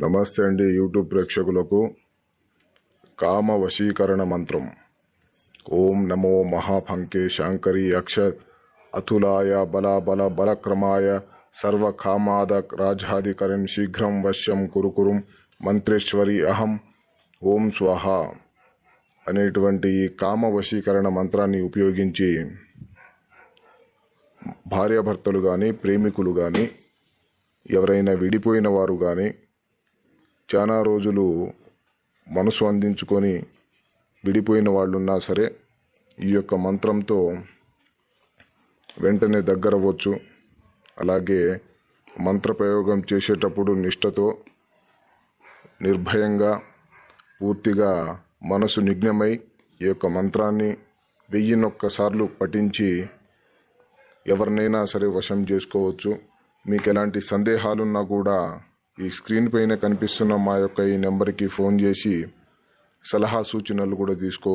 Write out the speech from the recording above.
నమస్తే అండి యూట్యూబ్ ప్రేక్షకులకు కామ వశీకరణ మంత్రం. ఓం నమో మహాభంకే శాంకరి అక్ష అతులాయ బల బల బలక్రమాయ సర్వకామాద రాజాధికరం శీఘ్రం వశ్యం కురుకురుం మంత్రేశ్వరి అహం. ఓం స్వాహ. అనేటువంటి ఈ కామ వశీకరణ మంత్రాన్ని ఉపయోగించి భార్యాభర్తలు కానీ ప్రేమికులు కానీ ఎవరైనా విడిపోయిన వారు కానీ చాలా రోజులు మనసు అందించుకొని విడిపోయిన వాళ్ళు ఉన్నా సరే ఈ యొక్క మంత్రంతో వెంటనే దగ్గరవచ్చు అలాగే మంత్రప్రయోగం చేసేటప్పుడు నిష్టతో నిర్భయంగా పూర్తిగా మనసు నిఘ్నమై ఈ యొక్క మంత్రాన్ని వెయ్యినొక్కసార్లు పఠించి ఎవరినైనా సరే వశం చేసుకోవచ్చు. మీకు ఎలాంటి సందేహాలున్నా కూడా ఈ స్క్రీన్ పైన కనిపిస్తున్న మా యొక్క ఈ నెంబర్కి ఫోన్ చేసి సలహా సూచనలు కూడా తీసుకో